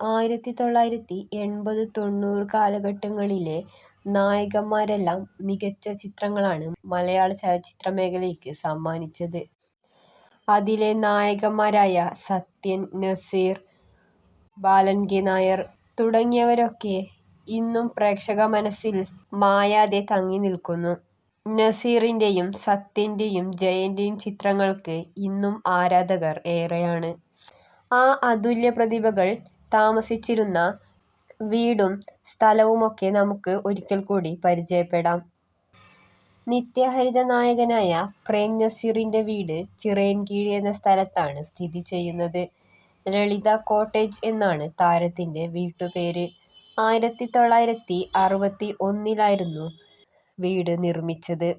ആയിരത്തി തൊള്ളായിരത്തി എൺപത് തൊണ്ണൂറ് കാലഘട്ടങ്ങളിലെ നായകന്മാരെല്ലാം മികച്ച ചിത്രങ്ങളാണ് മലയാള ചലച്ചിത്ര മേഖലയ്ക്ക് സമ്മാനിച്ചത്. അതിലെ നായകന്മാരായ സത്യൻ, നസീർ, ബാലൻ കെ നായർ തുടങ്ങിയവരൊക്കെ ഇന്നും പ്രേക്ഷക മനസ്സിൽ മായാതെ തങ്ങി നിൽക്കുന്നു. നസീറിന്റെയും സത്യന്റെയും ജയന്റെയും ചിത്രങ്ങൾക്ക് ഇന്നും ആരാധകർ ഏറെയാണ്. ആ അതുല്യ പ്രതിഭകൾ താമസിച്ചിരുന്ന വീടും സ്ഥലവുമൊക്കെ നമുക്ക് ഒരിക്കൽ കൂടി പരിചയപ്പെടാം. നിത്യഹരിത നായകനായ പ്രേം നസീറിന്റെ വീട് ചിറയൻകീഴ് എന്ന സ്ഥലത്താണ് സ്ഥിതി ചെയ്യുന്നത്. ലളിത കോട്ടേജ് എന്നാണ് താരത്തിന്റെ വീട്ടുപേര്. ആയിരത്തി തൊള്ളായിരത്തി അറുപത്തി ഒന്നിലായിരുന്നു വീട് നിർമ്മിച്ചത്.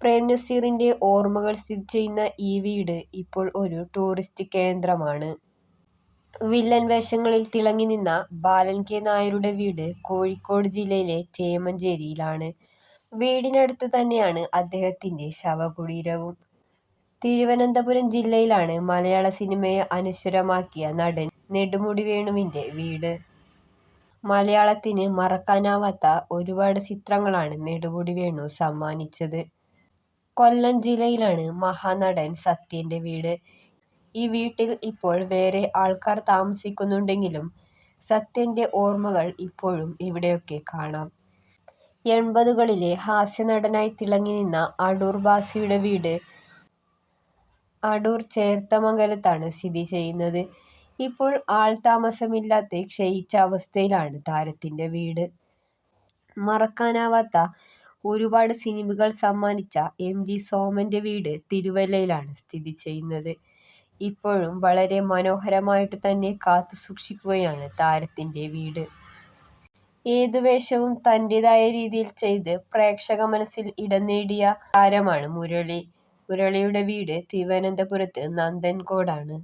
പ്രേം നസീറിന്റെ ഓർമ്മകൾ സ്ഥിതി ചെയ്യുന്ന ഈ വീട് ഇപ്പോൾ ഒരു ടൂറിസ്റ്റ് കേന്ദ്രമാണ്. വില്ലൻ വേഷങ്ങളിൽ തിളങ്ങി നിന്ന ബാലൻ കെ നായരുടെ വീട് കോഴിക്കോട് ജില്ലയിലെ ചേമഞ്ചേരിയിലാണ്. വീടിനടുത്തു തന്നെയാണ് അദ്ദേഹത്തിന്റെ ശവകുടീരവും. തിരുവനന്തപുരം ജില്ലയിലാണ് മലയാള സിനിമയെ അനശ്വരമാക്കിയ നടൻ നെടുമുടി വേണുവിന്റെ വീട്. മലയാളത്തിന് മറക്കാനാവാത്ത ഒരുപാട് ചിത്രങ്ങളാണ് നെടുമുടി വേണു സമ്മാനിച്ചത്. കൊല്ലം ജില്ലയിലാണ് മഹാനടൻ സത്യന്റെ വീട്. ഈ വീട്ടിൽ ഇപ്പോൾ വേറെ ആൾക്കാർ താമസിക്കുന്നുണ്ടെങ്കിലും സത്യന്റെ ഓർമ്മകൾ ഇപ്പോഴും ഇവിടെയൊക്കെ കാണാം. എൺപതുകളിലെ ഹാസ്യനടനായി തിളങ്ങി നിന്ന അടൂർ ഭാസിയുടെ വീട് അടൂർ ചേർത്തമംഗലത്താണ് സ്ഥിതി ചെയ്യുന്നത്. ഇപ്പോൾ ആൾതാമസമില്ലാതെ ക്ഷയിച്ച അവസ്ഥയിലാണ് താരത്തിന്റെ വീട്. മറക്കാനാവാത്ത ഒരുപാട് സിനിമകൾ സമ്മാനിച്ച എം. ജി. സോമന്റെ വീട് തിരുവല്ലയിലാണ് സ്ഥിതി ചെയ്യുന്നത്. ഇപ്പോഴും വളരെ മനോഹരമായിട്ട് തന്നെ കാത്തു സൂക്ഷിക്കുകയാണ് താരത്തിന്റെ വീട്. ഏതു വേഷവും തന്റേതായ രീതിയിൽ ചെയ്ത് പ്രേക്ഷക മനസ്സിൽ ഇടം നേടിയ താരമാണ് മുരളി. മുരളിയുടെ വീട് തിരുവനന്തപുരത്ത് നന്ദൻകോടാണ്.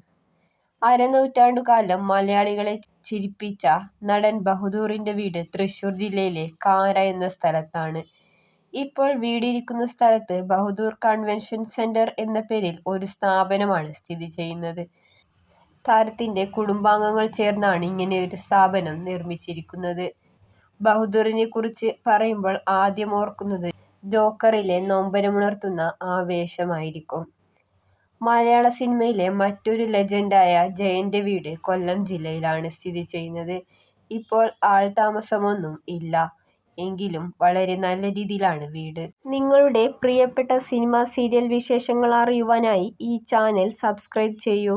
അരനൂറ്റാണ്ടുകാലം മലയാളികളെ ചിരിപ്പിച്ച നടൻ ബഹദൂറിന്റെ വീട് തൃശൂർ ജില്ലയിലെ കാര എന്ന സ്ഥലത്താണ്. ഇപ്പോൾ വീടിരിക്കുന്ന സ്ഥലത്ത് ബഹദൂർ കൺവെൻഷൻ സെന്റർ എന്ന പേരിൽ ഒരു സ്ഥാപനമാണ് സ്ഥിതി ചെയ്യുന്നത്. താരത്തിന്റെ കുടുംബാംഗങ്ങൾ ചേർന്നാണ് ഇങ്ങനെ ഒരു സ്ഥാപനം നിർമ്മിച്ചിരിക്കുന്നത് ബഹദൂറിനെ കുറിച്ച് പറയുമ്പോൾ ആദ്യം ഓർക്കുന്നത് ജോക്കറിലെ നൊമ്പരമുണർത്തുന്ന ആവേശമായിരിക്കും. മലയാള സിനിമയിലെ മറ്റൊരു ലെജൻഡായ ജയന്റെ വീട് കൊല്ലം ജില്ലയിലാണ് സ്ഥിതി ചെയ്യുന്നത്. ഇപ്പോൾ ആൾതാമസമൊന്നും ഇല്ല എങ്കിലും വളരെ നല്ല രീതിയിലാണ് വീട്. നിങ്ങളുടെ പ്രിയപ്പെട്ട സിനിമ സീരിയൽ വിശേഷങ്ങൾ അറിയുവാനായി ഈ ചാനൽ സബ്സ്ക്രൈബ് ചെയ്യൂ.